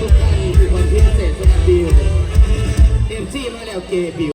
ทุกๆท่านคือความพิเศษสำหรับบิวเต็มที่มาแล้วเกบิว